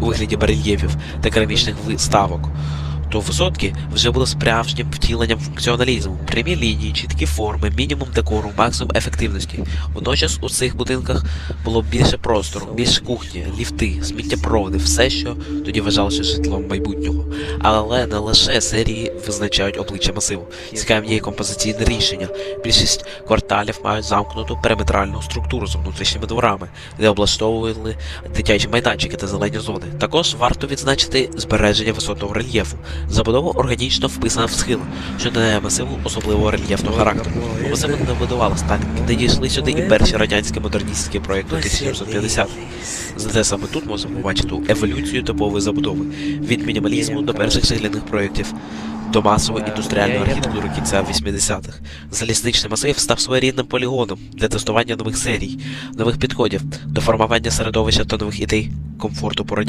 у вигляді барельєфів та керамічних виставок, то висотки вже були справжнім втіленням функціоналізму, прямі лінії, чіткі форми, мінімум декору, максимум ефективності. Водночас у цих будинках було більше простору, більше кухні, ліфти, сміттєпроводи, все, що тоді вважалося житлом майбутнього. Але не лише серії визначають обличчя масиву. Цікавим є композиційне рішення. Більшість кварталів мають замкнуту периметральну структуру з внутрішніми дворами, де облаштовували дитячі майданчики та зелені зони. Також варто відзначити збереження висотного рельєфу. Забудова органічно вписана в схил, що додає масиву особливого рельєфного характеру. У масиву не будували статики, де дійшли сюди і перші радянські модерністські проекти 1950 Зате саме тут можна побачити еволюцію типової забудови від мінімалізму до перших цегляних проєктів до масової індустріальної архітектури кінця 80-х. Залізничний масив став своєрідним полігоном для тестування нових серій, нових підходів до формування середовища та нових ідей комфорту по радянському.